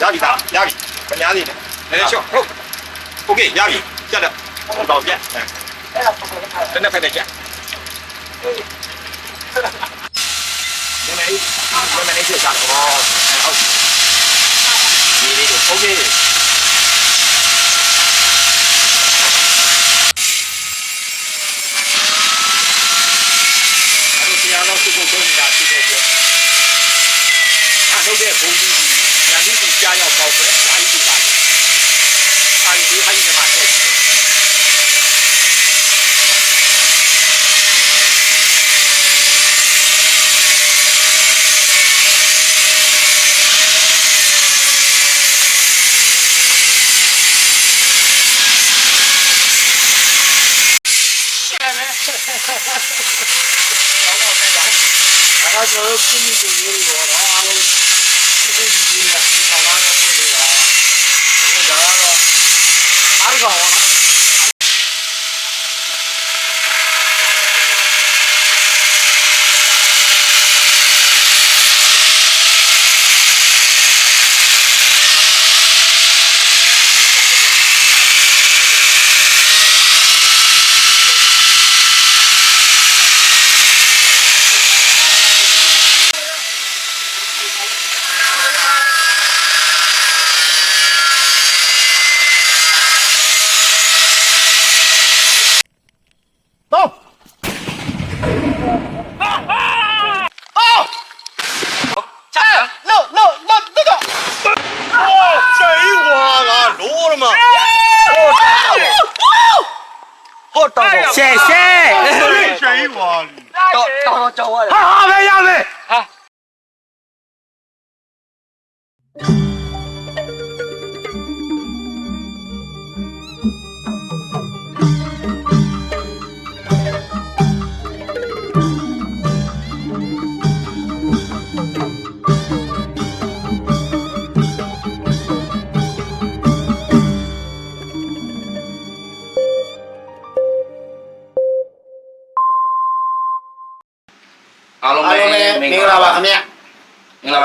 压力大，压力，把压力。的，来点笑，，OK，压力，下来，老老片，哎，真的拍得见。原来，原来那些下来哦，好，你那个 OK。 ဒါကကျွန်တော်တို့ပြည်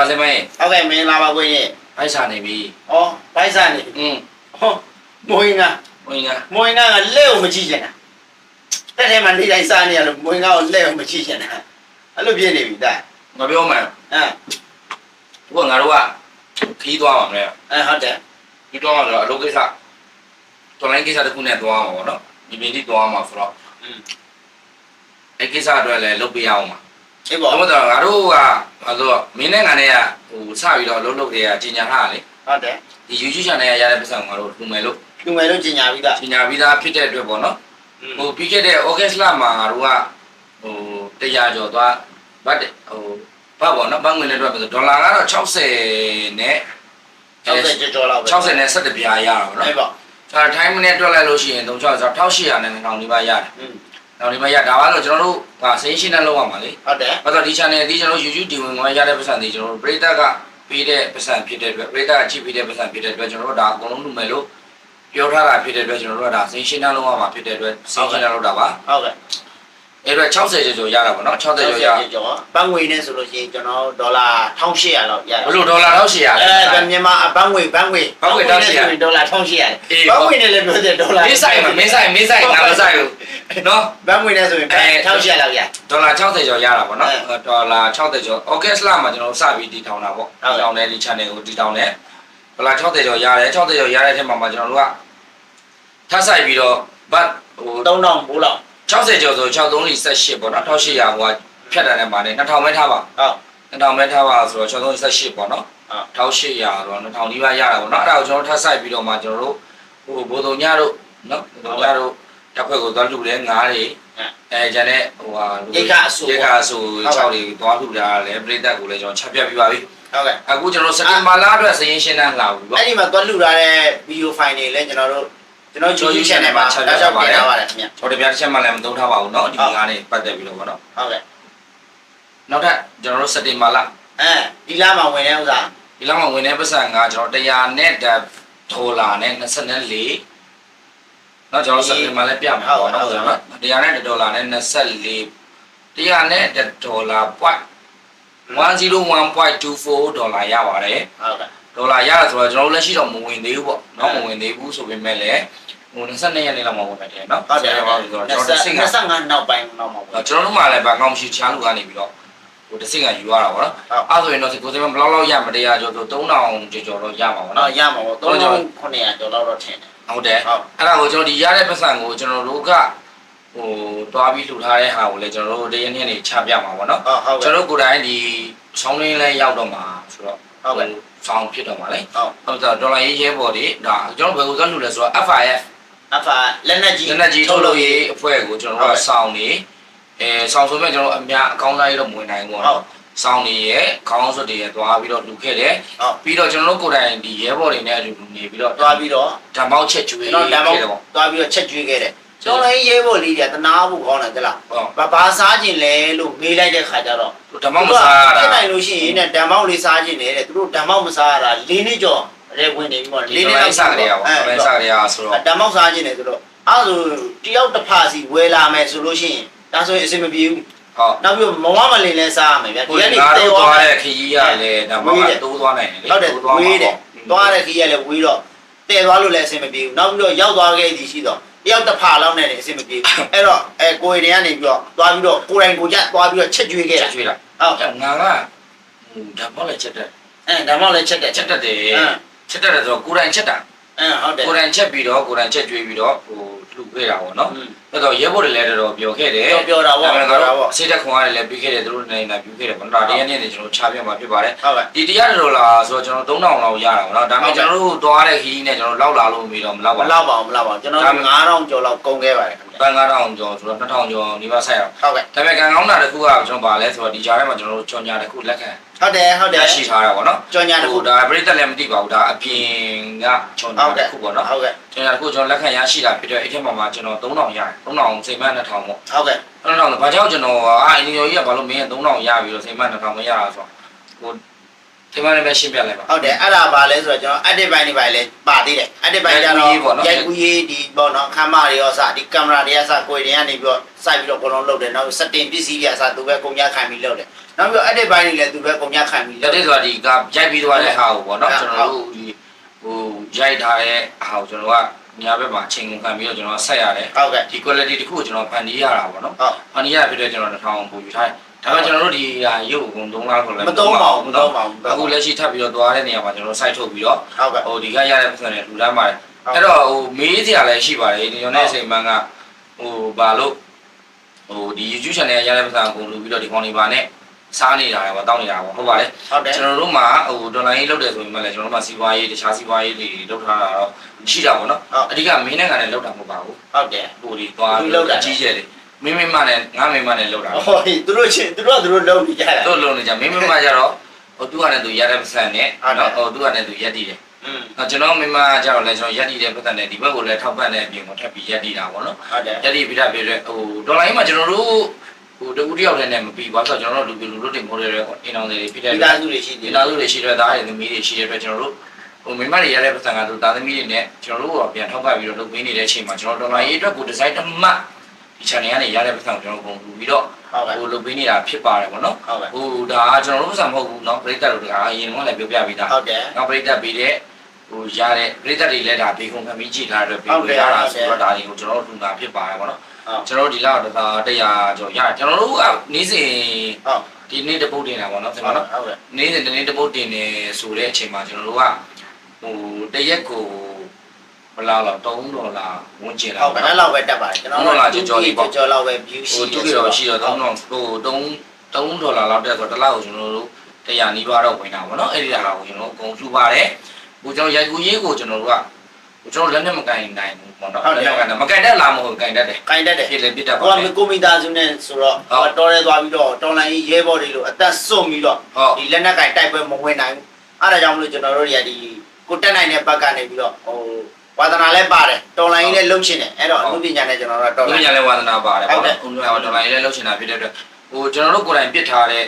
ဆင်မင်းဟုတ်ကဲ့မင်းလာပါကိုရင်ဘိုက်စာနေပြီဩဘိုက်စာနေပြီอืมဟောမွေငါမွေငါမွေငါကလက်ကိုမကြည့်ချင်တာတက်ထဲမှာနေတိုင်းစားနေရလို့မွေငါကိုလက်ကိုမကြည့်ချင်တာအဲ့လိုပြည့်နေပြီတာငါပြောမှန်ဟမ်သူကငါတို့ကခီးသွားမှာမလဲအဲဟုတ်တယ်ခီးသွားမှာဆိုတော့အလုပ်ကိစ္စတော်လိုင်းကိစ္စတစ်ခုနဲ့သွားမှာပေါ့နော်ဒီမင်းကြီးသွားမှာဆိုတော့အဲကိစ္စအတွက်လည်းလုပ်ပေးရအောင်ပါ အေးပေါ့ဘာလို့လဲငါတို့ကဘာလို့မင်းနဲ့ငါနဲ့ကဟိုစပြီးတော့အလုပ်လုပ်တွေကကြီးညာထားတာလေဟုတ်တယ်ဒီ YouTube channel ရရတဲ့ပတ်စံငါတို့ထုံမယ်လို့လူငယ်တို့ကျင်ညာပြီးသားကြီးညာပြီးသားဖြစ်တဲ့အတွက်ပေါ့နော်อืมဟိုပြီးခဲ့တဲ့ August လမှာငါတို့ကဟိုတရားကျော်သွားဗတ်တယ်ဟိုဗတ်ပေါ့နော်ဘတ်ငွေနဲ့တွေ့ပြီဆိုဒေါ်လာကတော့60နဲ့60ကျော်ကျော်လောက်ပဲ60နဲ့17ပြားရတာပေါ့နော်အေးပေါ့ကျွန်တော် time နဲ့တွက်လိုက်လို့ရှိရင်3600ဆို1800နဲ့1000လေးပါရတယ် อืม1000လေးပါရဒါပါတော့ကျွန်တော်တို့ကစိတ်ရှင်းနဲ့လောက်ရမှာလေဟုတ်တယ်ဘာလို့ဒီ channel ဒီကျွန်တော် YouTube ဒီဝင်ဝင်ရတဲ့ပတ်စံတွေကျွန်တော်တို့ပရိသတ်ကပေးတဲ့ပတ်စံဖြစ်တဲ့အတွက်ပရိသတ်ကကြည့်ပေးတဲ့ပတ်စံဖြစ်တဲ့အတွက်ကျွန်တော်တို့ဒါအကုန်လုံးလုပ်မယ်လို့ပြောထားတာဖြစ်တဲ့အတွက်ကျွန်တော်တို့ကဒါစိတ်ရှင်းနဲ့လောက်ရမှာဖြစ်တဲ့အတွက်စိတ်ရှင်းနဲ့လောက်တာပါဟုတ်ကဲ့အဲ့တော့60ကျော်ကျော်ရတာပေါ့နော်60ကျော်ရကျော်ဘတ်ငွေနဲ့ဆိုလို့ရှိရင်ကျွန်တော်ဒေါ်လာ1800လောက်ရတယ်ဘလို့ဒေါ်လာ1800အဲဒါမြန်မာဘတ်ငွေဘတ်ငွေဘတ်ငွေ1800ဆိုရင်ဒေါ်လာ1800အေးဘတ်ငွေနဲ့လည်းပြောတယ်ဒေါ်လာမင်းဆိုင်မှာမင်းဆိုင်မင်းဆိုင်ငါမဆိုင်ဘူး နော်ဘတ်ငွေနဲ့ဆိုရင်အဲ1800လောက်ရ ဒေါ်လာ60ကျော်ရတာပေါ့နော်အဲအဲဒေါ်လာ60ကျော် August လမှာကျွန်တော်တို့စပြီးတည်ထောင်တာပေါ့ဟုတ်တည်ထောင်တဲ့ဒီ channel ကိုတည်ထောင်တယ်ဒေါ်လာ60ကျော်ရတယ်60ကျော်ရတဲ့အထက်မှာမှာကျွန်တော်တို့ကထပ်ဆိုင်ပြီးတော့ဘတ်ဟို 3000ဘိုးလောက်60ကျော်ဆို6318ပေါ့နော်1800ဟိုကဖြတ်တယ်နဲ့ပါတယ်2000ပဲထားပါဟုတ် 2000ပဲထားပါဆိုတော့6318ပေါ့နော်ဟုတ် 1800ဆိုတော့2000နီးပါးရတာပေါ့နော်အဲ့ဒါကိုကျွန်တော်ထပ်ဆိုင်ပြီးတော့မှကျွန်တော်တို့ဟိုဘိုးတော်ညတို့နော်ဘိုးတော်ညတို့ တက်ခွက်ကိုသွားလူတယ်ငားတွေအဲကျန်တဲ့ဟိုဟာလူ ရိတ်ကအဆူ ရေကာဆို6တွေသွားလူတာလည်းပြိတက်ကိုလည်းကျွန်တော်ချက်ပြပြပါပြီ ဟုတ်ကဲ့ အခုကျွန်တော်စတင်မာလာအတွက်စရင်ရှင်းတန်းလာပြီပေါ့ အဲ့ဒီမှာသွားလှူထားတဲ့ video file တွေလည်းကျွန်တော်တို့ကျွန်တော် YouTube channel မှာ ချပြ ဒါ ထား ကြောင့် ပါ ပြင် တယ် ထားပါတယ်ခင်ဗျ ကျွန်တော်တပြားတစ်ချက်မှလည်းမသုံးထားပါဘူးเนาะဒီ ဟုတ် ငါးနဲ့ပတ်သက်ပြီးတော့ပေါ့နော် ဟုတ်ကဲ့ နောက်ထပ်ကျွန်တော်တို့စတင်မာလာ အဲဒီလမှာဝင်တဲ့ဥစ္စာ ဒီလောက်မှဝင်တဲ့ပတ်စံကကျွန်တော်100နဲ့ဒေါ်လာနဲ့24 နောက်ကျွန်တော်စက်တင်ဘာလည်းပြမှာပေါ့နော်ဟုတ်လားတရားနဲ့ဒေါ်လာနဲ့24တရားနဲ့ဒေါ်လာ point 101.24ဒေါ်လာရပါတယ်ဟုတ်ကဲ့ဒေါ်လာရဆိုတော့ကျွန်တော်တို့လက်ရှိတော့မဝင်သေးဘူးပေါ့နော်မဝင်သေးဘူးဆိုပေမဲ့လည်းဟို22ရက်နေ့လောက်မှာဝင်မယ်တဲ့နော်ဟုတ်တယ်ဟုတ်တယ်ဆိုတော့ကျွန်တော်25နောက်ပိုင်းနောက်မှာပေါ့ကျွန်တော်တို့မှလည်းဗန်ကောင်ရှိချားလူကနေပြီးတော့ဟိုတစ်စိကယူရတာပေါ့နော်အဲ့ဆိုရင်တော့ဒီကိုယ်စင်ဘယ်လောက်လောက်ရမတရားကျော်ဆို3000ကျော်ကျော်တော့ရမှာပေါ့နော်ရမှာပေါ့3000 900ကျော်လောက်တော့ထင်တယ် ဟုတ်တယ်ဟုတ်အဲ့ဒါကိုကျွန်တော်ဒီရတဲ့ပတ်စံကိုကျွန်တော်တို့ကဟိုတွားပြီးလှူထားတဲ့ဟာကိုလည်းကျွန်တော်တို့တရနေ့နေ့ချပြမှာပေါ့နော်ဟုတ်ဟုတ်ကျွန်တော်တို့ကိုယ်တိုင်ဒီဆောင်းလင်းလဲရောက်တော့မှာဆိုတော့ဟုတ်ကဲ့ဆောင်းဖြစ်တော့မှာလေဟုတ်ဟုတ်တော့ဒေါ်လာရေးရဲဘော်တွေဒါကျွန်တော်ဘယ်ကိုသွားလှူလဲဆိုတော့ FIF အဖာလက်နက်ကြီးလက်နက်ကြီးထုတ်လို့ရေးအဖွဲ့ကိုကျွန်တော်တို့ကစောင်းနေအဲစောင်းဆိုမဲ့ကျွန်တော်အများအကောင်းစားရေးတော့မဝင်နိုင်ဘူးပေါ့ဟုတ်နော် စောင်းနေရဲ့ခေါင်းစွပ်တွေရဲ့သွားပြီးတော့လှူခဲ့တယ်ဟုတ်ပြီးတော့ကျွန်တော်တို့ကိုယ်တိုင်ဒီရဲဘော်တွေနဲ့အတူတူနေပြီးတော့သွားပြီးတော့ဓာတ်ပေါက်ချက်ကျွေးကျွန်တော်တမ်းခဲ့တယ်ပေါ့သွားပြီးတော့ချက်ကျွေးခဲ့တယ်ကျွန်တော်လည်းရဲဘော်လေးတွေကတနာဖို့ကောင်းတယ်တလားဟုတ်ဘာဘာစားခြင်းလဲလို့မေးလိုက်တဲ့ခါကျတော့ဓာတ်ပေါက်မစားရတာဖြစ်နိုင်လို့ရှိရင်တဲ့ဓာတ်မောက်လေးစားခြင်းနဲ့တဲ့သူတို့ဓာတ်မောက်မစားရတာ၄နှစ်ကျော်ရဲဝင်နေပြီပေါ့ဒီ၄နေ့နှစ်လိုက်စားကြရပါအဲဘောလိုက်စားကြရဆိုတော့ဓာတ်မောက်စားခြင်းနဲ့ဆိုတော့အဲ့ဒါဆိုတယောက်တစ်ဖာစီဝယ်လာမယ်ဆိုလို့ရှိရင်ဒါဆိုရင်အဆင်မပြေဘူး ဟုတ်နောက်ပြီးမဝမလင်လဲစားရမယ်ဗျာဒီဒီကကနေနေ့တေတော့သွားသွားတယ်တဲ့ခရီးရလဲဓာတ်ပေါက်ကတိုးသွားနိုင်တယ်လေဟုတ်တယ်ဝေးတယ်သွားတဲ့ခီးရလဲဝေးတော့တည်သွားလို့လည်းအဆင်မပြေဘူးနောက်ပြီးတော့ရောက်သွားခဲ့သည်ရှိတော့တယောက်တစ်ဖာလောက်နဲ့လည်းအဆင်မပြေဘူးအဲ့တော့အဲကိုယ်တွေကနေပြီးတော့သွားပြီးတော့ကိုယ်တိုင်ကိုယ်ကျသွားပြီးတော့ချက်ကျွေးခဲ့ချတာက်ကျွေးတာဟုတ်ငါကဓာတ်ပေါက်လည်းချက်တယ်အဲဓာတ်မောက်လည်းချက်တယ်ချက်တတ်တယ်အင်းချက်တတ်တယ်ဆိုတော့ကိုယ်တိုင်ချက်တာအဲဟုတ်တယ်ကိုယ်တိုင်ချက်ပြီးတော့ကိုယ်တိုင်ချက်ကျွေးပြီးတော့ဟို လှူခဲ့တာပေါ့နော်အဲ့တော့ရဲဘော်တွေလည်းတော်တော်ပြောခဲ့တယ်ပြောပြောတာဒါပေါ့ပေမဲ့ပြောတာတော့ပေါ့စိတ်သက်ခွန်ရတယ်လည်းပြီးခဲ့တယ်သူတို့နေနေပြုခဲ့တယ်ပေါ့နော်ဒါတရက်နေ့နေကျွန်တော်ချပြမှာဖြစ်ပါတယ်ဟုတ်ကဲ့ဒီတရားဒေါ်လာဆိုတော့ကျွန်တော်3000လောက်ရတာပေါ့နော်ဒါပေမဲ့ကျွန်တော်တို့သွားတဲ့ခီးနဲ့ကျွန်တော်လောက်လာလို့မပြီးတော့မလောက်မပါဘူးလောက်ပါဘူးမလောက်ပါဘူးကျွန်တော်တို့9000ကျော်လောက်ကုန်ခဲ့ပါတယ်ခင်ဗျပန်း9000ကျော်ဆိုတော့2000ကျော်ဒီမှာဆက်ရအောင်ဟုတ်ကဲ့ဒါပေမဲ့ကံကောင်းတာတစ်ခုကကျွန်တော်ပါလဲဆိုတော့ဒီကြားထဲမှာကျွန်တော်တို့ကြော်ညာတစ်ခုလက်ခံ ဟုတ်တယ်ဟုတ်တယ် ရရှိထားတာပေါ့နော်ကြော်ညာတစ်ခု ဟိုဒါပြိတ္တလည်းမသိပါဘူးဒါအပြင်ကကြော်ညာဟုတ်တစ်ကဲ့ခုပေါ့နော်ဟုတ်ကဲ့ကျွန်တော်အခုကျွန်တော်လက်ခံရရှိတာဖြစ်တဲ့အဲ့ထက်မှာမှာကျွန်တော်3000ရတယ်3000စိတ်မ2000ပေါ့ ဟုတ်ကဲ့3000ဘာကြောင့်ကျွန်တော်အာအင်ဂျင်နီယာကြီးကဘာလို့မင်း3000ရပြီးတော့စိတ်မ2000မရတာဆိုတော့ဟို စိတ်မလည်းပဲရှင်းပြလိုက်ပါ ဟုတ်တယ်အဲ့ဒါပါလဲဆိုတော့ကျွန်တော် edit ဘိုင်းတွေပါလဲပါသေးတယ် edit ဘိုင်းကျတော့ရိုက်ကူးရေးဒီပေါ့နော်ခမ်းမတွေရောစဒီကင်မရာတွေကစကိုယ်တွေကနေပြီးတော့စိုက်ပြီးတော့ဘလုံးလုပ်တယ်နောက် setting ပစ္စည်းတွေကစသူပဲကုန်ကြခံပြီးလုပ်တယ်နောက်ပြီး edit ဘိုင်းတွေလည်းသူပဲကုန်ကြခံပြီးလက်လုပ်တွေ့ဆိုတာဒီကရိုက်ပြီးသွားတဲ့ဟာကိုပေါ့နော်ဟုတ်ကျွန်တော်တို့ဒီဟိုရိုက်ထားတဲ့ဟာကိုကျွန်တော်ကညာဘက်မှာအချိန်ကုန်ခံပြီးတော့ကျွန်တော်ဆက်ရတယ်ဟုတ်ကဲ့ဒီ quality တစ်ခုကိုကျွန်တော်ဖန်တီးရတာပေါ့နော်ဟုတ် ဖန်တီးရဖြစ်တဲ့ကျွန်တော်1000ပုံယူထားတယ် ဒါပေမဲ့ကျွန်တော်တို့ဒီဟာရုပ်ကို3လားဆိုလဲမသုံးပါဘူးမသုံးပါဘူးအခုလက်ရှိထပ်ပြီးတော့သွားတဲ့နေရာမှာကျွန်တော် site ထုတ်ပြီးတော့ဟုတ်ကဲ့ဟိုဒီကရတဲ့ပတ်စံတွေထူတမ်းပါတယ်ဟုတ်အဲ့တော့ဟိုမေးစရာလည်းရှိပါတယ်ဒီကျွန်တော်နဲ့အစိမ်မန်းကဟိုဘာလို့ဟိုဒီ YouTube channel ရတဲ့ပတ်စံကိုလူပြီးတော့ဒီကောင်းနေပါနဲ့စားနေတာပေါ့တောင်းနေတာပေါ့ဟုတ်ပါလေဟုတ်တယ်ကျွန်တော်တို့မှာဟိုဒေါ်လာရေးလုပ်တယ်ဆိုရင်မှလည်းကျွန်တော်တို့မှာစီးပွားရေးတခြားစီးပွားရေးတွေလုပ်ထားတာတော့ရှိတာပေါ့နော်ဟုတ်အဓိကမင်းနဲ့ကလည်းလုပ်တာမဟုတ်ပါဘူးဟုတ်တယ်ဟိုဒီသွားသူလုပ်တာအကြီးကျယ်တွေ မင်းမင်းမနဲ့ငါမင်းမနဲ့လုပ်တာဟောဒီသူတို့ချင်းသူတို့ကသူတို့လုပ်နေကြတာတို့လုံးနေကြမင်းမင်းမကြတော့ဟိုသူကလည်းသူရတဲ့ပတ်စံနဲ့ဟုတ်တယ်နော်ဟိုသူကလည်းသူရက်တည်တယ်อืมနော်ကျွန်တော်မင်းမကြတော့လည်းကျွန်တော်ရက်တည်တဲ့ပတ်စံနဲ့ဒီဘက်ကိုလည်းထောက်ပံ့တဲ့အပြင်ကိုထပ်ပြီးရက်တည်တာပေါ့နော် ဟုတ်တယ်ရက်တည်ပြီးတာပြည့်တဲ့ဟိုဒေါ်လာရင်းမှာကျွန်တော်တို့ဟိုတကူတယောက်တည်းနဲ့မပြီးပါဆိုတော့ကျွန်တော်တို့လူလူလူတွေမိုးတွေအင်အောင်တွေဖြစ်တဲ့ဒီသားစုတွေရှိသေးဒီတယ်သားစုတွေရှိတဲ့သားတွေသမီးတွေရှိတဲ့အတွက်ကျွန်တော်တို့ဟိုမိမတွေရတဲ့ပတ်စံကတို့သားသမီးတွေနဲ့ကျွန်တော်တို့ကပြန်ထောက်ပံ့ပြီးတော့လုပ်ပေးနေတဲ့အချိန်မှာကျွန်တော်ဒေါ်လာရေးအတွက်ကိုဒီဇိုင်းတစ်မှတ် ဒီ channel ကနေရတဲ့ပတ်စံကိုကျွန်တော်ပုံလူပြီးတော့ ဟုတ်ကဲ့ ဟိုလုပ်ပေးနေတာဖြစ်ပါတယ်ပေါ့နော် ဟုတ်ကဲ့ ဟိုဒါကကျွန်တော်တို့ပတ်စံမဟုတ်ဘူးเนาะပရိသတ်တို့ကအရင်ကလည်းပြောပြပြီးသား ဟုတ်တယ် နောက်ပရိသတ်ပြီးတဲ့ဟိုရတဲ့ပရိသတ်တွေလည်းဒါဘေကုံခံပြီးကြည့်ထားတဲ့ဘေကုံရတာဆိုတော့ဒါတွေကိုကျွန်တော်တို့လူနာဖြစ်ပါတယ်ပေါ့နော် ဟုတ် ကျွန်တော်တို့ဒီလောက်တော့တရားကျော်ရတယ်ကျွန်တော်တို့ကနေ့စဉ် ဟုတ် ဒီနေ့တပုတ်တင်တာပေါ့နော်ကျွန် ဟုတ် တော် ဟုတ် တို့ ကဲ့ နေ့စဉ်တနေ့တပုတ်တင်နေဆိုတဲ့အချိန်မှာကျွန်တော်တို့ကဟိုတရက်ကို ဘယ်လောက်လောက်3ဒေါ်လာဝင်ကျင်လာဟုတ်ကဲ့အဲ့လောက်ပဲတက်ပါတယ်ကျွန်တော်တို့ကြော်လောက်ပဲ view ရှိဟိုတူကြတော့ရှိတော့3တော့ဟို3 3ဒေါ်လာလောက်တက်ဆိုတော့တစ်လောက်ကိုကျွန်တော်တို့တရားနီးပါးတော့ဝင်တာပေါ့နော်အဲ့ဒီဟာကိုကျွန်တော်တို့အကုန်လှူပါတယ်ဟိုကျွန်တော်ရိုက်ကူရေးကိုကျွန်တော်တို့ကဟိုကျွန်တော်လက်နဲ့မကင်နိုင်ဘူးပေါ့နော်လက်နဲ့မကင်မကင်တတ်လားမဟုတ်ကင်တတ်တယ်ကင်တက်တယ်ဖြစ်လေပြစ်တတ်ပါကိုကလေမကိုမိသားစုနဲ့ဆိုတော့ဟိုတော်ရဲသွားပြီးတော့တော်လိုင်းရဲဘော်တွေလို့အသက်စွန့်ပြီးတော့ဟုတ်ဒီလက်နက်ကင်တိုက်ပွဲမဝင်နိုင်ဘူးအဲ့ဒါကြောင့်မလို့ကျွန်တော်တို့တွေကဒီကိုတက်နိုင်တဲ့ဘက်ကနေပြီးတော့ဟို ဝါသနာလည်းပါတယ်တော်လိုင်းလည်းလုံချင်တယ်အဲ့တော့အမှုပညာနဲ့ကျွန်တော်တို့ကတော်ဒီလိုင်းညာလဲဝါသနာပါတယ်ပေါ့နော်ဦးညာဒေါ်လာရေးလဲလှုပ်ချင်တာဖြစ်တဲ့အတွက်ဟိုကျွန်တော်တို့ကိုယ်တိုင်ပြစ်ထားတဲ့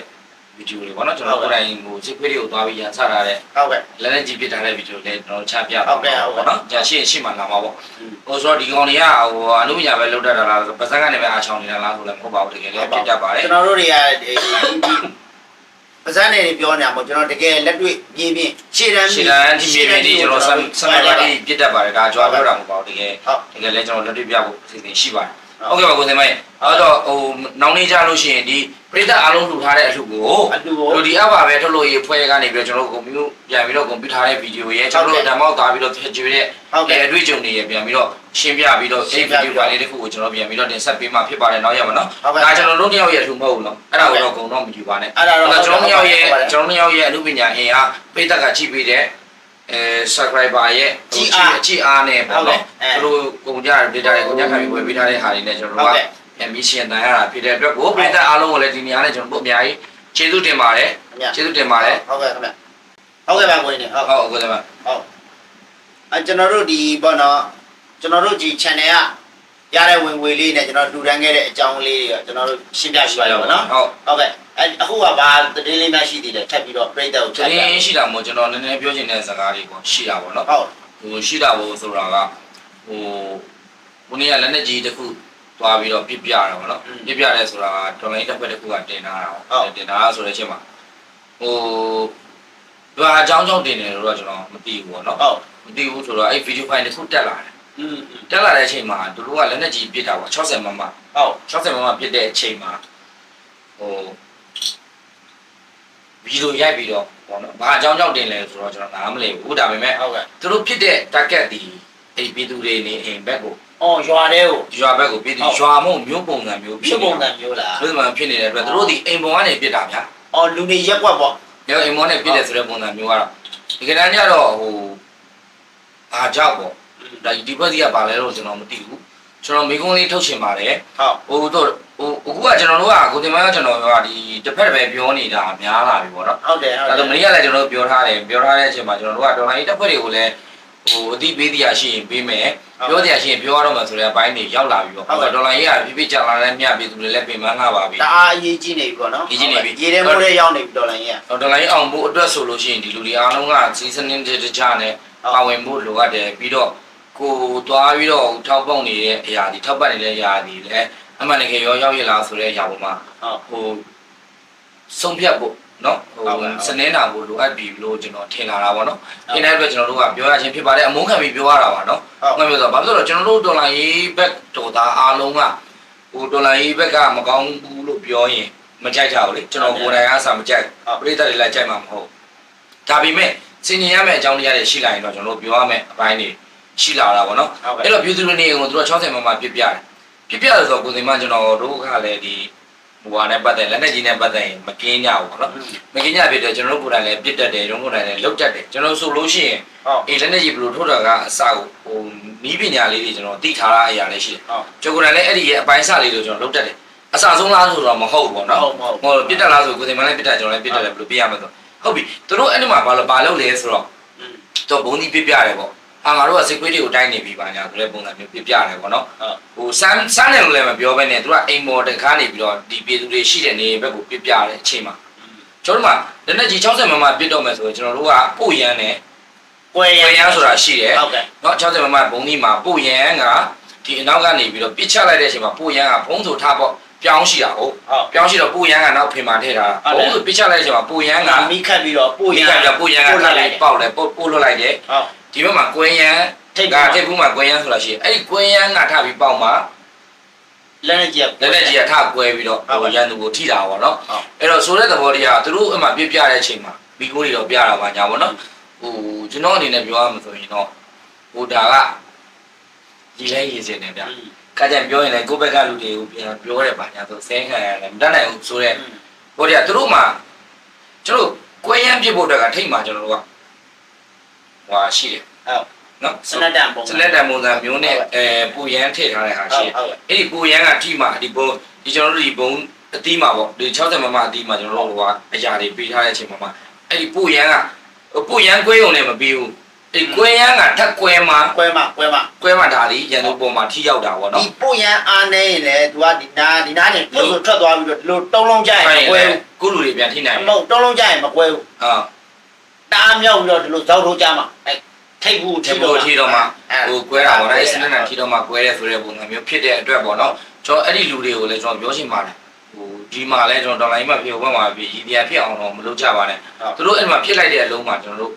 ဗီဒီယိုတွေပေါ့နော်ကျွန်တော်ကိုယ်တိုင်ဟိုစစ်ခွေးတွေကိုသွားပြီးရန်ဆထားတဲ့ဟုတ်ကဲ့လက်နဲ့ကြီးပြစ်ထားတဲ့ဗီဒီယိုလေးကျွန်တော်ချပြဟုတ်ကဲ့ဟုတ်ကဲ့ပေါ့နော်ကြာရှင်းရှင်းမှလာမှာပေါ့ဟိုဆိုတော့ဒီကောင်တွေကဟိုအနုပညာပဲလုပ်တတ်တာလားဆိုပါစံကနေပဲအားချောင်းနေတာလားဆိုလည်းမဟုတ်ပါဘူးတကယ်လည်းပြစ်တတ်ပါတယ်ကျွန်တော်တို့တွေကဒီ ပါဇက်နေပြောနေတာမို့ကျွန်တော်တကယ်လက်တွေ့ပြင်းပြင်းရှေ့တန်းရှေ့တန်းဒီမြေပြင်ဒီကျွန်တော်ဆမ်ဆမ်ပါတီပြစ်တတ်ပါတယ်ဒါကြွားပြောတာမဟုတ်ပါဘူးတကယ်ဟုတ်တကယ်လည်းကျွန်တော်လက်တွေ့ပြဖို့အစီအစဉ်ရှိပါတယ် ဟုတ်ကဲ့ပါကိုစင်မိုင်းအဲ့တော့ဟိုနောင်နေကြလို့ရှိရင်ဒီပရိသတ်အားလုံးလှူထားတဲ့အလှူကိုအတူကိုလူဒီအပ်ပါပဲထုတ်လို့ရေးဖွဲ့ကနေပြီးတော့ကျွန်တော်တို့ကွန်ပျူပြန်ပြီးတော့ကွန်ပျူထားတဲ့ဗီဒီယိုရဲ့ကျွန်တော်တို့ဓမ္မောက်သားပြီးတော့ဖြစ်ကျွေးတဲ့ဟုတ်ကဲ့အဲအတွေ့အကြုံတွေရပြန်ပြီးတော့ရှင်းပြပြီးတော့ရှအဲ့င်းဗီပြဒီပြီးယိုတော့ပါလေးတစ်ခုကိုကျွန်တော်ပြန်ပြီးတော့တင်ဆက်ပေးမှဖြစ်ပါတယ်နောက်ရမှာနော်ဟုတ်ကဲ့ဒါကျွန်တော်တို့တယောက်ရဲ့အလှူမဟုတ်ဘူးနော်အဲ့ဒါကိုတော့အကုန်တော့မယူပါနဲ့အဲ့ဒါတော့ကျွန်တော်တို့ယောက်ရဲ့ဟုတ်ပါတယ်ကျွန်တော်တို့ယောက်ရဲ့အမှုပညာအင်အားပိတ်သက်ကကြည့်ပေးတဲ့ အဲ subscriber ရဲ့ကြည်အားကြည်အားနဲ့ပေါ့နော်ဟုတ်ကဲ့သူတို့ကုန်ကြ data တွေကုန်ကြခံပြီးဝယ်ပေးထားတဲ့ဟာတွေနဲ့ကျွန်တော်ဟုတ်တို့ကကဲ့ပြန်ပြီးရှင်းတန်ရတာဖြစ်တဲ့အတွက်ကိုပိတ်သက်အားလုံးကိုလည်းဒီနေရာနဲ့ကျွန်တော်တို့အများကြီးကျေးဇူးတင်ပါတယ်ခင်ဗျကျေးဇူးတင်ပါတယ်ဟုတ်ကဲ့ခင်ဗျဟုတ်ကဲ့ပါကိုင်းနေဟုတ်ဟုတ်ဟုတ်ကဲ့ပါဟုတ်အဲကျွန်တော်တို့ဒီပေါ့နော်ကျွန်တော်တို့ဒီ channel က ရတဲ့ဝင်ငွေလေးနဲ့ကျွန်တော်လူတန်းခဲ့တဲ့အကြောင်းလေးတွေကကျွန်တော်တို့ရှင်းပြရှိပါရပါတော့နော်ဟုတ်ဟုတ်ကဲ့အဲအခုကဘာတတိလေးများရှိသေးတယ်ထပ်ပြီးတော့ပြိတ္တကိုတချက်ပြရင်ရှိတာမို့ကျွန်တော်နည်းနည်းပြောချင်တဲ့စကားတွေပေါ့ရှိတာပေါ့နော်ဟုတ်ဟိုရှိတာပေါ့ဆိုတာကဟိုဘုန်းကြီးကလက်နဲ့ကြီးတစ်ခုသွားပြီးတော့ပြစ်ပြတာပေါ့နော်ပြစ်ပြတယ်ဆိုတာကဒေါ်လာတစ်ဖက်တစ်ခုကတင်ထားတာပေါ့တင်ထားဆိုတဲ့အချိန်မှာဟိုသူကအကြောင်းကြောင့်တင်တယ်လို့တော့ကျွန်တော်မသိဘူးပေါ့နော်ဟုတ်မသိဘူးဆိုတော့အဲ့ဗီဒီယိုဖိုင်တစ်ခုတက်လာတယ် อืมတက်လာတဲ့အချိန်မှာသူတို့ကလက်နဲ့ကြီးပြစ်တာပေါ့60မမဟုတ်60မမပြစ်တဲ့အချိန်မှာဟိုဗီဒီယိုရိုက်ပြီးတော့ပေါ့နော်ဘာအကြောင်းကြောင့်တင်လဲဆိုတော့ကျွန်တော်နားမလည်ဘူးဒါပေမဲ့ဟုတ်ကဲ့သူတို့ဖြစ်တဲ့ target ဒီအဲ့ဒီပြည်သူတွေနေအိမ်ဘက်ကိုအော်ရွာတဲ့ကိုရွာဘက်ကိုပြည်သူဟုတ်ရွာမုံမျိုးပုံစံမျိုးဖြစ်ပုံစံမျိုးလားဖြစ်ပုံစံဖြစ်နေတဲ့အတွက်သူတို့ဒီအိမ်ပေါ်ကနေပြစ်တာဗျာအော်လူနေရက်ကွက်ပေါ့။ဒါအိမ်ပေါ်နဲ့ပြစ်တယ်ဆိုတဲ့ပုံစံမျိုးကတော့ဒီကနေ့ကျတော့ဟိုအားကြောက်ပေါ့။ ဒါဒီဘက်စီကပါလဲလို့ကျွန်တော်မသိဘူး။ကျွန်တော်မိကုန်းလေးထုတ်ချင်ပါတယ်ဟုတ်။ဟိုတော့ဟိုအခုကကျွန်တော်တို့ကကိုတင်မကကျွန်တော်ကဒီတစ်ဖက်တစ်ဖက်ပြောနေတာများလာပြီပေါ့နော်ဟုတ်တယ်။ဟုတ်ဒါတယ်ဆိုမနေ့ကလည်းကျွန်တော်တို့ပြောထားတယ်ပြောထားတဲ့အချိန်မှာကျွန်တော်တို့ကဒေါ်လာကြီးတစ်ဖက်တွေကိုလည်းဟိုအတိပေးတရားရှိရင်ပေးမယ်။ပြောတရားရှိရင်ပြောရတော့မှဆိုတဲ့အပိုင်းတွေရောက်လာပြီပေါ့။ဒေါ်လာကြီးကပြပြကြလာတဲ့မြပြည်သူတွေလည်းပြင်ပန်းလာပါပြီတအားအရေးကြီးနေပြီပေါ့နော်အရေးကြီးနေပြီရေထဲမိုးထဲရောက်နေပြီဒေါ်လာကြီးက။ဒေါ်လာကြီးအောင်ဖို့အတွက်ဆိုလို့ရှိရင်ဒီလူတွေအားလုံးကစီးစနစ်တကျနဲ့ဟုတ်ပါဝင်ဖို့လိုအပ်တယ်ပြီးတော့ ကိုသွားပြီးတော့ထောက်ပေါက်နေတဲ့အရာဒီထောက်ပတ်နေတဲ့အရာဒီလည်းအမှန်တကယ်ရောရောက်ရလားဆိုတဲ့အရာပေါ်မှာဟုတ်ဟိုဆုံးဖြတ်ဖို့နော်ဟိုဟုတ်ကဲ့ဟုတ်စနေနာဖို့လိုအပ်ပြီလို့ကျွန်တော်ထင်လာတာပေါ့နော်ဟုတ်ဒီနေ့အတွက်ကျွန်တော်တို့ကပြောရချင်းဖြစ်ပါတယ်အမုန်းခံပြီးပြောရတာပါနော်ဟုတ်ငါပြောတော့ဘာဖြစ်လို့လဲကျွန်တော်တို့ဒေါ်လာရေးဘက်တော်သားအားလုံးကဟိုဒေါ်လာရေးဘက်ကမကောင်းဘူးလို့ပြောရင်မကြိုက်ကြဘူးလေကျွန်တော်ကိုယ်တိုင်အားစာမကြိုက်ဟုတ်ပရိသတ်တွေလည်းကြိုက်မှာမဟုတ်ဒါပေမဲ့စင်ញင်ရမယ့်အကြောင်းတရားတွေရှိလာရင်တော့ကျွန်တော်တို့ပြောရမယ့်အပိုင်းတွေ ရှိလာတာပေါ့နော်ဟုတ်ကဲ့အဲ့တော့ပြည်သူတွေနေကိုသူတို့60မမပြစ်ပြတယ်ပြစ်ပြတယ်ဆိုတော့ကိုယ်စီမကျွန်တော်တို့ကလည်းဒီဟိုဟာနဲ့ပတ်သက်လက်နဲ့ကြီးနဲ့ပတ်သက်ရင်မကင်းကြဘူးပေါ့နော်မကင်းကြဖြစ်တယ်ကျွန်တော်တို့ကိုယ်တိုင်လည်းပြစ်တတ်တယ်ကျွန်တော်ကိုယ်တိုင်လည်းလုတ်တတ်တယ်ကျွန်တော်ဆိုလို့ရှိရင်ဟုတ်အေးလက်နဲ့ကြီးဘယ်လိုထုတ်တာကအစကိုဟိုနီးပညာလေးတွေကျွန်တော်သိထားတာအရာလေးရှိတယ်ဟုတ်ကျွန်တော်ကိုယ်တိုင်လည်းအဲ့ဒီရဲ့အပိုင်းစလေးတွေကျွန်တော်လုတ်တတ်တယ်အစဆုံးလားဆိုတော့မဟုတ်ဘူးပေါ့နော်ဟုတ်မဟုတ်ဟိုပြစ်တက်လားဆိုကိုယ်စီမလည်းပြစ်တက်ကျွန်တော်လည်းပြစ်တက်တယ်ဘယ်လိုပြရမလဲဆိုဟုတ်ပြီသူတို့အဲ့ဒီမှာဘာလို့ဘာလုပ်လဲဆိုတော့อืมတော့ဘုံကြီးပြပြတယ်ပေါ့ အာငါတို့ကစိတ်ကွေးတွေကိုတိုက်နေပြီပါညာဆိုတဲ့ပုံစံမျိုးပြပြတယ်ပေါ့နော် ဟုတ် ဟိုစမ်းစမ်းတယ်လို့လည်းမပြောဘဲနဲ့သူကအိမ်မော်တကားနေပြီးတော့ဒီပြည်သူတွေရှိတဲ့နေဘက်ကိုပြပြတဲ့အချိန်မှာကျွန်တော်တို့ကလက်နဲ့ကြီး60မမပြစ်တော့မယ်ဆိုရင်ကျွန်တော်တို့ကပို့ရမ်းနဲ့ ကွယ်ရ ရရမ်းဆိုတာရှိတယ် ဟုတ်ကဲ့ เนาะ60မမဘုံကြီးမှာပို့ရမ်းကဒီအနောက်ကနေပြီးတော့ပြစ်ချလိုက်တဲ့အချိန်မှာပို့ရမ်းကဘုံဆိုထားပေါ့ပြောင်းရှိတာဟုတ် ဟုတ် ပြောင်းရှိတော့ပို့ရမ်းကနောက်ဖင်မှာထည့်ထားတာ ဟုတ်တယ် ဘုံဆိုပြစ်ချလိုက်တဲ့အချိန်မှာပို့ရမ်းက မိခတ်ပြီးတော့ပို့ ပို့ ရ ရမ်းကပို့ရမ်းက ပို့လိုက်တယ် ပေါက်လဲပို့ပို့လွတ်လိုက်တယ် ဟုတ် ဒီဘက်မှာကွင်းရမ်းထိတ်ကကထိပ်ဘူးမှာကွင်းရမ်းဆိုတာရှိတယ်အဲ့ဒီကွင်းရမ်းကထပြီးပေါက်မှာလက်နဲ့ကြီးလက်လက်ကြီးကထကွဲပြီးတော့ဟုတ်ဟိုပါရန်သူကိုထိတာပေါ့နော်ဟုတ်အဲ့တော့ဆိုတဲ့သဘောတရားသူတို့အမှပြပြတဲ့အချိန်မှာဘီကိုတွေတော့ပြတာပါညာပေါ့နော်ဟိုကျွန်တော်အနေနဲ့ပြောရမှာဆိုရင်တော့ဟိုဒါကဒီလဲရည်စင်နေဗျကကြံပြောရင်လည်းကိုယ့်ဘက်ကလူတွေကိုပြန်ပြောတယ်ပါညာဆိုဆဲခံရတယ်မတတ်နိုင်ဘူးဆိုတဲ့ဟိုတရားသူတို့မှကျွန်တော်ကွဲရမ်းပြဖို့အတွက်ကထိတ်မှာကျွန်တော်တို့က ဟွာရှိတယ်ဟုတ်နော်စနက်တန်ပုံစလက်တံပုံစံမျိုးနဲ့အဲပူရမ်းထည့်ထားတဲ့ဟာဟုရှိတ်တယ်ဟုတ်အဲ့ဒီပူရမ်းကထိမှဒီဘုံဒီကျွန်တော်တို့ဒီဘုံအတီးမှာပေါ့ဒီ60မမအတီးမှာကျွန်တော်တို့ကအရာတွေပေးထားတဲ့အချိန်မှာမှအဲ့ဒီပူရမ်းကပူရမ်းကွဲုံနဲ့မပြီးဘူးအဲ့ဒီကွဲရမ်းကထက်ကွဲမှကွဲမကွဲမကွဲမှဒါဒီရန်သူပုံမှာထိရောက်တာပေါ့ဒီနော်ပို့ရန်အားနေရင်လေ तू ကဒီနာဒီနာနေပြုတ်ဆိုထွက်သွားပြီးတော့ဒီလိုတုံးလုံးကြရင်မကွဲဘူးကုလူတွေပြန်ထိနိုင်မဟုတ်တုံးလုံးကြရင်မကွဲဘူးအာ တအားမြောက်ပြီးတော့ဒီလိုဇောက်ထိုးကြမှာအဲထိတ်ဘူးဒီလိုထိတော့မှအဲဟိုကွဲတာပေါ့နော်အဲ့စနစ်နဲ့ထိတော့မှကွဲတဲ့ဆိုတဲ့ပုံစံမျိုးဖြစ်တဲ့အတွက်ပေါ့နော်ကျွန်တော်အဲ့ဒီလူတွေကိုလည်းကျွန်တော်ပြောချင်ပါတယ်ဟိုဒီမှာလဲကျွန်တော်ဒေါ်လာကြီးမှာဖြစ်ဘက်မှာဖြစ်ရည်တရားဖြစ်အောင်တော့မလုပ်ကြပါနဲ့ဟုတ်သူတို့အဲ့မှာဖြစ်လိုက်တဲ့အလုံးမှာကျွန်တော်တို့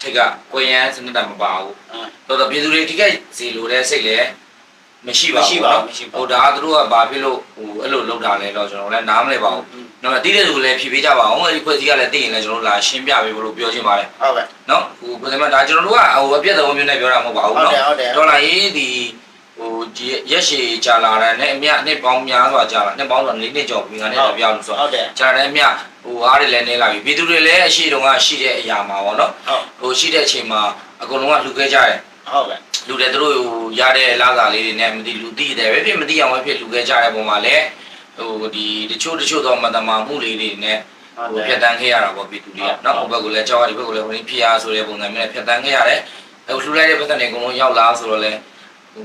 ထိတ်ကကိုရန်စနစ်တာမပါဘူးအင်းတော်တော်ပြည်သူတွေထိခိုက်စီလိုတဲ့စိတ်လည်း မရှိပါဘူးဟိုဒါကတို့ကဘာဖြစ်လို့ဟိုအဲ့လိုလောက်တာလဲတော့ကျွန်တော်လည်းနားမလဲပါဘူးနော်တိတဲ့သူလည်းဖြည့်ပေးကြပါအောင်အဲ့ဒီဖွဲ့စည်းကလည်းသိရင်လည်းကျွန်တော်လာရှင်းပြပေးဖို့လို့ပြောချင်ပါတယ်ဟုတ်ကဲ့နော်ဟိုကိုယ်စမဒါကျွန်တော်တို့ကဟိုအပြည့်တော်မျိုးနဲ့ပြောတာမဟုတ်ပါဘူးနော်ဒေါ်လာရေးဒီဟိုဒီရက်ရှည်ကြာလာတာနဲ့အမြအနှစ်ပေါင်းများစွာကြာလာနှစ်ပေါင်းဆို၄နှစ်ကျော်ပြီငါနဲ့တော့ပြောလို့ဆိုတော့ကြာတဲ့အမြဟိုအားတွေလည်းနေလာပြီပြည်သူတွေလည်းအရှိတုံးကရှိတဲ့အရာမှာပေါ့နော်ဟိုရှိတဲ့အချိန်မှာအကုန်လုံးကလှူခဲ့ကြတယ်ဟုတ်ကဲ့ လူတွေသူတို့ဟိုရတဲ့လာစာလေးတွေနဲ့မသိလူသိတယ်ပဲဖြစ်မသိအောင်ပဲဖြစ်လူခဲ့ကြတဲ့ပုံမှာလည်းဟိုဒီတချို့တချို့သောမတမာမှုလေးတွေနဲ့ဟုတ်ဟိုတယ်ဖြတ်တန်းခဲ့ရတာပေါ့ပြည်သူတွေကနော်ဟိုဘက်ကလည်းကြောက်ရဒီဘက်ကလည်းဝင်ဖြစ်ရဆိုတဲ့ပုံစံမျိုးနဲ့ဖြတ်တန်းခဲ့ရတယ်ဟိုလှူလိုက်တဲ့ပတ်သက်တွေအကုန်လုံးရောက်လာဆိုတော့လေဟို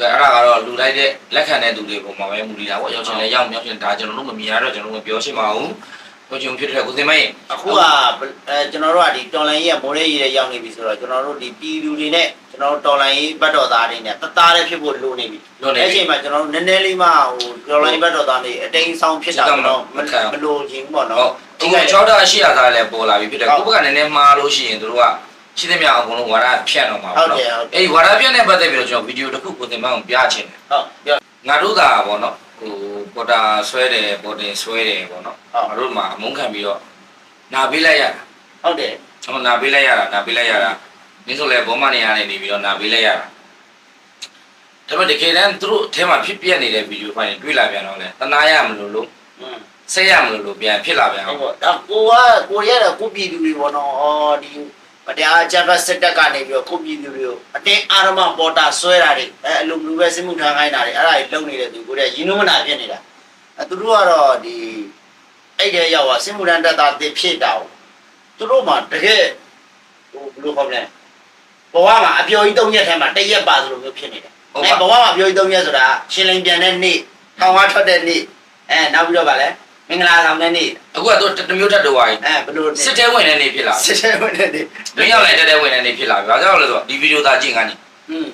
အဲ့ဒါကတော့လူလိုက်တဲ့လက်ခံတဲ့သူတွေပုံမှာပဲမူလီတာပေါ့ရောက်ချင်လဲရောက်မရောက်ချင်ဒါကျွန်တော်တို့မမြင်ရတော့ကျွန်တော်တို့မပြောရှင်းပါဘူးပြောချင်ဖြစ်တဲ့ကိုစင်မင်းအခုကအဲကျွန်တော်တို့ကဒီတော်လိုင်းကြီးကမိုးရဲကြီးတဲ့ရောက်နေပြီဆိုတော့ကျွန်တော်တို့ဒီပြည်သူတွေနဲ့ ကျွန်တော်တို့တော်လိုင်းကြီးဘတ်တော်သားတွေနဲ့တသားလေးဖြစ်ဖို့လိုနေပြီလို့နေအဲ့ဒီအချိန်မှာကျွန်တော်တို့နည်းနည်းလေးမှဟိုတော်လိုင်းဘတ်တော်သားတွေအတိန်ဆောင်ဖြစ်တာတော့မလိုချင်ဘူးပေါ့ဟုနော်တ်ဒီက6တာ8တာသားလည်းပေါ်လာပြီဖြစ်တယ်ကိုဘက်ကနည်းနည်းမှားလို့ရှိရင်တို့ကရှိသမျှအကုန်လုံးဝါဒဖြန့်တော့မှာဟုတ်ပေါ့တယ်နော်ဟုတ်တယ်အဲ့ဒီဝါဒဖြန့်တဲ့ပတ်သက်ပြီးတော့ကျွန်တော်ဗီဒီယိုတစ်ခုကိုသင်ပန်းကိုပြချင်တယ်ဟုတ်ပြောငါတို့သာပေါ့နော်ဟိုပေါ်တာဆွဲတယ်ပေါ်တင်ဆွဲတယ်ပေါ့နော်ဟုတ်ငါတို့မှာအမုန်းခံပြီးတော့နာပေးလိုက်ရတာဟုတ်တယ်ကျွန်တော်နာပေးလိုက်ရတာနာပေးလိုက်ရတာ မင်းဆိုလဲဘောမနေရနေနေပြီးတော့နာပေးလိုက်ရတာဒါပေမဲ့တကယ်တမ်းသူတို့အထဲမှာဖြစ်ပြနေတဲ့ဗီဒီယိုဖိုင်တွေတွေ့လာပြန်တော့လဲတနာရမလို့လို့อืมဆက်ရမလို့လို့ပြန်ဖြစ်လာပြန်ဟုအောင်တ်ပေါ့ဒါကိုကကိုရတဲ့ကိုပြည်သူတွေပေါ့နော်အော်ဒီတရားအကြမ်းဖက်စစ်တပ်ကနေပြီးတော့ကိုပြည်သူတွေကိုအတင်းအာရမပေါ်တာဆွဲတာတွေအဲအလိုမျိုးပဲစစ်မှုထမ်းခိုင်းတာတွေအဲ့ဒါတွေလုပ်နေတဲ့သူကိုရရင်းနှမနာဖြစ်နေတာအဲသူတို့ကတော့ဒီအဲ့တဲ့ရောက်သွားစစ်မှုထမ်းတပ်သားတစ်ဖြစ်တာကိုသူတို့မှတကယ်ဟိုဘယ်လိုခေါ်မလဲ ဘဝမှာအပျော်ကြီး၃ရက်ထဲမှာတစ်ရက်ပါသလိုမျိုးဖြစ်နေတယ်ဟုတ်အဲပါဘဝမှာအပျော်ကြီး၃ရက်ဆိုတာရှင်းလင်းပြန်တဲ့နေ့ထောင်ဝါထွက်တဲ့နေ့အဲနောက်ပြီးတော့ဗာလဲမင်္ဂလာဆောင်တဲ့နေ့အခုကတော့တစ်မျိုးထပ်တော့ဝိုင်းအဲဘယ်လိုစစ်တဲဝင်တဲ့နေဖြစ်လာစစ်တဲ့ဝင်တဲ့နေ့မင်းရောက်လိုက်တဲ့တဲဝင်တဲ့နေဖြစ်လာပြီဘာကြောင့်လဲဆိုတော့ဒီဗီဒီယိုသာကြည့်ငါနေอืม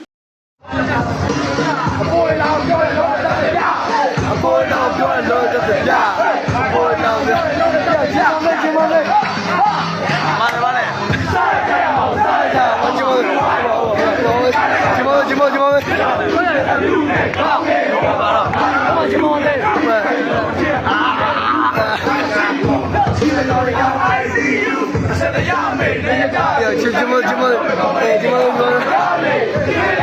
ဒီလိုတော့ရ ICU ဆက်ရမယ်နေကြချစ်ချစ်မချစ်မအဲဒီမှာတော့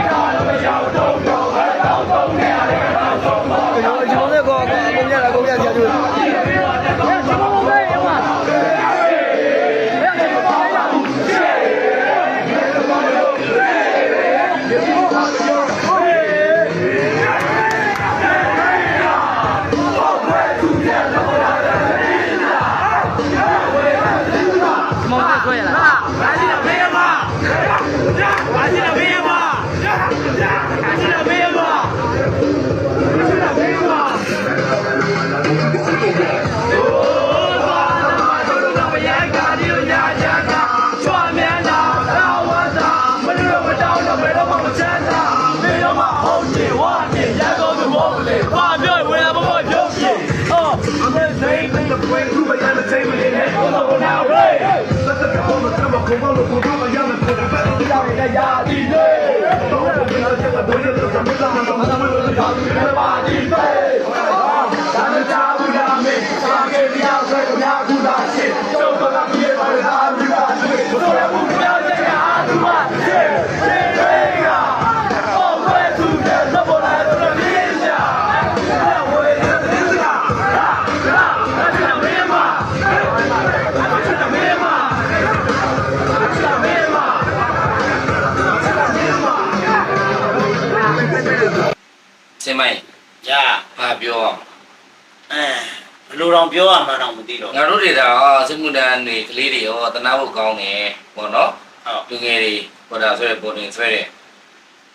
လိုတော့ပြောရမှန်းတော့မသိတော့ငါတို့တွေကစစ်မှုတန်းတွေကလေးတွေရောတနာဖို့ကောင်းတယ်ပေါ့နော်ဟုတ်လူငယ်တွေပေါ်တာဆွဲပေါ်တင်ဆွဲတယ်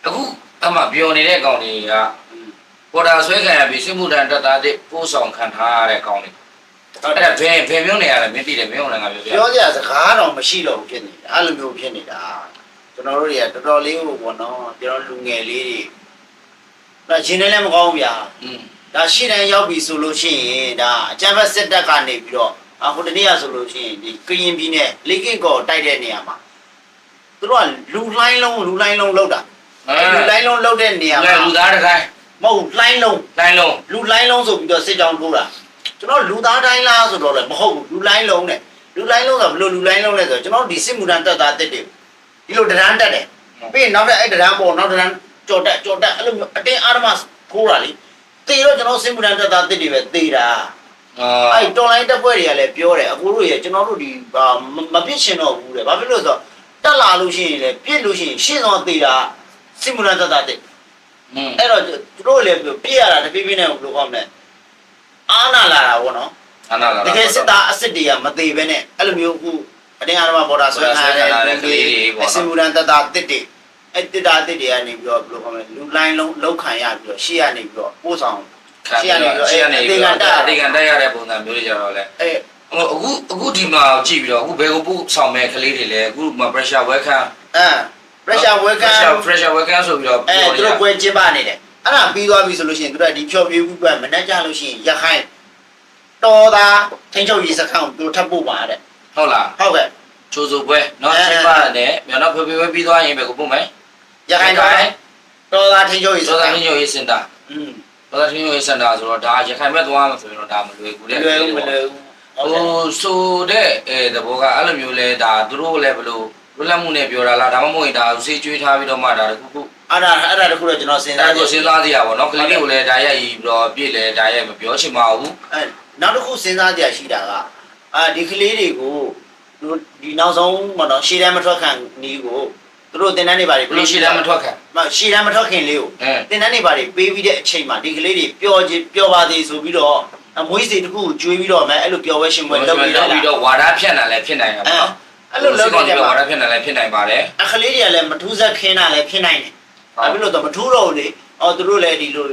အခုအမှပြောနေတဲ့ကောင်တွေကပေါ်တာဆွဲခံရပြီးစစ်မှုတန်းတက်သားတဲ့ပို့ဆောင်ခံထားရတဲ့ကောင်တွေဟုတ်တအဲ့ယ်ဒါဘယ်ဘယ်မျိုးနေရလဲမင်းသိတယ်မင်းအောင်လည်းငါပြောပြပြောကြစကားတော့မရှိတော့ဘူးဖြစ်နေတာအဲ့လိုမျိုးဖြစ်နေတာကျွန်တော်တို့တွေကတော်တော်လေးဟိုပေါ့နော်ကျွန်တော်လူငယ်လေးတွေဒါရှင်နေလည်းမကောင်းဘူးဗျာอืมဟ ဒါရှေ့တန်းရောက်ပြီဆိုလို့ရှိရင်ဒါအကြမ်းဖက်စစ်တပ်ကနေပြီးတော့အဟိုတနေ့ကဆိုလို့ရှိရင်ဒီကရင်ပြည်နယ်လေကင်ကောတိုက်တဲ့နေရာမှာသူတို့ကလူလှိုင်းလုံးလူလှိုင်းလုံးလောက်တာအဲလူလှိုင်းလုံးလောက်တဲ့နေရာလဲမှာလူသားတစ်ခိုင်းမဟုတ်လှိုင်းလုံးတိုင်းလုံးလူလှိုင်းလုံးဆိုပြီးတော့စစ်ကြောင်းထိုးတာကျွန်တော်လူသားတိုင်းလားဆိုတော့လည်းမဟုတ်ဘူးလူလှိုင်းလုံးနဲ့လူလှိုင်းလုံးဆိုဘယ်လိုလူလှိုင်းလုံးလဲဆိုတော့ကျွန်တော်ဒီစစ်မှုထမ်းတက်တာတက်တယ်ဒီလိုတရန်တက်တယ်ပြီးရင်နောက်တဲ့အဲ့တရန်ပေါ်နောက်တရန်ကြော်တက်ကြော်တက်အဲ့လိုမျိုးအတင်းအာရမခိုးတာလေ တေတော့ကျွန်တော်စစ်မှုထမ်းတက်တာတက်တယ်ပဲတေတာအာအဲ့တော်လိုင်းတက်ပွဲတွေကလည်းပြောတယ်အကိုတို့ရကျွန်တော်တို့ဒီဟာမပြစ်ချင်တော့ဘူးတဲ့ဘာဖြစ်လို့လဲဆိုတော့တက်လာလို့ရှိရင်လည်းပြစ်လို့ရှိရင်ရှင်းတော့တေတာစစ်မှုထမ်းတက်တာတက်อืมအဲ့တော့သူတို့လည်းပြည့်ရတာတပြည့်ပြည့်နဲ့ဘယ်လိုကောင်းမလဲအာနာလာတာဗောနော်အနာလာတကယ်စစ်သားအစ်စ်တွေကမသေးပဲနဲ့အဲ့လိုမျိုးအခုအတင်းအားမဘော်ဒါဆွဲထားတဲ့ကလေးတွေအစမူရန်တတာတစ်တွေ အဲ့တစ်တာတစ်တွေကနေပြီးတော့ဘယ်လိုကောင်းမလဲလူလိုင်းလုံးလောက်ခံရပြီးတော့ရှေ့ကနေပြီးတော့ပို့ဆောင်ခံပြီးတော့ရှေ့ကနေပြီးတော့အတေကန်တက်ရတဲ့ပုံစံမျိုးတွေကြတော့လဲအဲ့ဟိုအခုအခုဒီမှာကြည့်ပြီးတော့အခုဘယ်ကိုပို့ဆောင်မဲ့ကလေးတွေလဲအခုမှာ pressure welcome အဲ pressure welcome pressure pressure welcome ဆိုပြီးတော့အဲပြောသူနေတို့ပွဲကျင်းပနေတယ်အဲ့ဒါပြီးသွားပြီဆိုလို့ရှိရင်သူတို့ဒီဖြော်ပြူပွဲမနှက်ကြလို့ရှိရင်ရခိုင်တော်သားထိန်းချုပ်ရေးစခန်းကိုသူတို့ထပ်ပို့ပါတဲ့ဟုတ်လားဟုတ်ကဲ့ ချိုးစုပွဲနော်အဲ ချိန်ပါနဲ့မြောင်တော့ဖွယ်ဖွယ်ပြီးသွားရင်ပဲကိုပို့မယ်ရခိုင်တော်တော်သားထင်းချိုးရေးစောဆိုတာသားမြင့်ရေးစင်တာอืมစောသားမြင့်ရေးစင်တာဆိုတော့ဒါရခိုင်ဘက်သွားမှဆိုရင်တော့ဒါမလွယ်ဘူးလေလွယ်ဦးမလွယ်ဟဘူးဟုတ်ိုဆိုတဲ့အဲသဘောကအဲ့လိုမျိုးလဲဒါသူတို့လည်းဘလို့လွတ်လပ်မှုနဲ့ပြောတာလားဒါမှမဟုတ်ရင်ဒါဆေးကျွေးထားပြီးတော့မှဒါတခုခုအဲ့ဒါအဲ့ဒါတခုတော့ကျွန်တော်စဉ်းဒါစားကြကိုည့်စဉ်းစားစရာပေါ့နော်ကလေးတွေကိုလည်းဒါရိုက်ပြီးတော့ပြည့်လေဒါရိုက်မပြောချင်ပါဘူးအဲနောက်တစ်ခုစဉ်းစားကြရရှိတာကအာဒီကလေးတွေကို ဒီနောက်ဆုံးမတော့ရှေ့တန်းမထွက်ခံနီးကိုသူတို့တင်တန်းနေပါလေဘလို့ရှိတယ်မထွက်ခံမရှေ့တန်းမထွက်ခင်လေးကိုအဲတင်တန်းနေပါလေပေးပြီးတဲ့အချိန်မှာဒီကလေးတွေပျော်ခြင်းပျော်ပါသေးဆိုပြီးတော့အမွေးစီတစ်ခုကိုကျွေးပြီးတော့မယ်အဲ့လိုပျော်ဝဲရှင်ပွဲလုပ်ပြီးတော့ပြီးတော့ဝါဒဖြန့်တာလည်းဖြစ်နိုင်တာအဲပေါ့နော်အဲ့လိုလုပ်နေတယ်ဝါပါဒဖြန့်တာလည်းဖြစ်နိုင်ပါတယ်အခလေးတွေကလည်းမထူးဆက်ခင်းတာလည်းဖြစ်နိုင်တယ်။ဘာဖြစ်လို့တော့မထူးတော့ဘူးလေ။အော်သူတို့လည်းဒီလို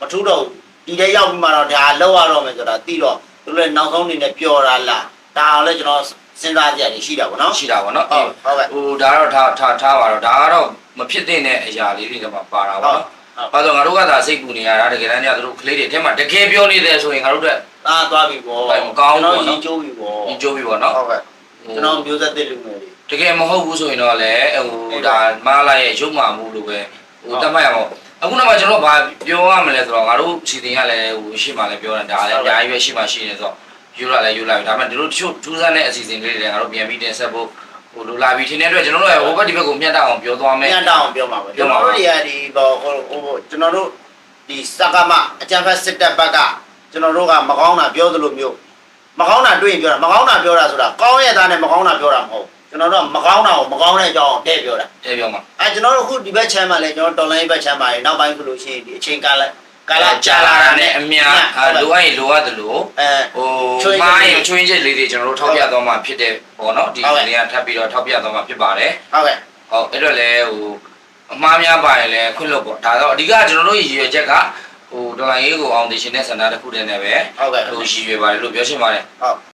မထူးတော့ဘူးဒီထဲရောက်ပြီးမှတော့ဒါလောက်ရတော့မယ်ဆိုတာသိတော့သူတို့လည်းနောက်ဆုံးအနေနဲ့ပျော်တာလား။ဒါအောင်လည်းကျွန်တော် စဉ်းစားကြရတယ်ရှိတာပေါ့နော် ရှိတာပေါ့နော်။ဟုတ်ဟုတ်ကဲ့ဟိုဒါတော့ထားထားထားပါတော့ဒါကတော့မဖြစ်တဲ့အရာလေးတွေတော့ပါတာပေါ့နော်။ဘာလို့ငါတို့ကသာစိတ်ပူနေရတာတကယ်တမ်းကျသူတို့ကလေးတွေအထက်မှာတကယ်ပြောနေတယ်ဆိုရင်ငါတို့တို့။အာသွားပြီပေါ့ဟုတ်မကောင်းဘူးပေါ့နော်ကျွန်တော်ရင်ကျိုးပြီပေါ့ညကြိုးပြီပေါ့နော်ဟုတ်ကဲ့ကျွန်တော်မျိုးဆက်တစ်လူငယ်တွေ တကယ်မဟုတ်ဘူးဆိုရင်တော့လေဟိုဒါမားလာရဲ့ရုပ်မာမှုလို့ပဲဟိုတတ်မှတ်ရမှာအခုနောက်မှကျွန်တော်ဘာပြောရမလဲဆိုတော့ငါတို့စီတင်ကလည်းဟိုရှိမှလည်းပြောတာဒါလည်းအများကြီးပဲရှိမှရှိနေဆိုတော့ ယူလာလည်းယူလာပြီဒါပေမဲ့ဒီလိုတချို့ထူးဆန်းတဲ့အစီအစဉ်လေးတွေငါတို့ပြန်ပြီးတင်ဆက်ဖို့ဟိုလိုလာပြီးထင်တဲ့အတွက်ကျွန်တော်တို့ရဲ့ဟိုဘက်ဒီဘက်ကိုမျက်တောက်အောင်ပြောသွားမယ်ညတောင်းပြောမှာပဲကျွန်တော်တို့တွေကဒီပေါ့ဟိုဟိုကျွန်တော်တို့ဒီစကမအကြံဖက်စစ်တပ်ဘက်ကကျွန်တော်တို့ကမကောင်းတာပြောသလိုမျိုးမကောင်းတာတွေ့ရင်ပြောတာမကောင်းတာပြောတာဆိုတာကောင်းရဲ့သားနဲ့မကောင်းတာပြောတာမဟုတ်ကျွန်တော်တို့ကမကောင်းတာကိုမကောင်းတဲ့အကြောင်းတဲ့ပြောတာတဲ့ပြောမှာအဲကျွန်တော်တို့အခုဒီဘက်ချမ်းမှာလဲကျွန်တော်တော်လိုင်းဘက်ချမ်းမှာရေနောက်ပိုင်းဆိုလို့ရှိရင်ဒီအချိန်ကာလ ကာကာလလာကြာကြာလာလာတာတာနဲ့နဲ့အများလိုအပ်ရင်လိုအပ်တယ်လို့အဲဟိုချွင်းချက်မားလေးရင်ချွင်းချက်လေးတွေကျွန်တော်တို့ထောက်ပြသွားမှာဖြစ်တဲ့ပေါ့နော်ဒီဟုတ်ကဲ့နေရာထပ်ပြီးတော့ထောက်ပြသွားမှာဖြစ်ပါတယ်ဟုတ်ကဲ့ဟုတ်အဲ့တော့လေဟိုအမှားများပါရင်လည်းခွင့်လွတ်ပေါ့ဒါတော့အဓိကကျွန်တော်တို့ရည်ရွယ်ချက်ကဟိုဒေါ်လာရေးကိုအောင်တည်ရှင်တဲ့စန္ဒတစ်ခုတည်းနဲ့ပဲဟုတ်ကဲ့ဟိုရည်ရွယ်ပါတယ်လို့ပြောချင်ပါတယ်ဟုတ်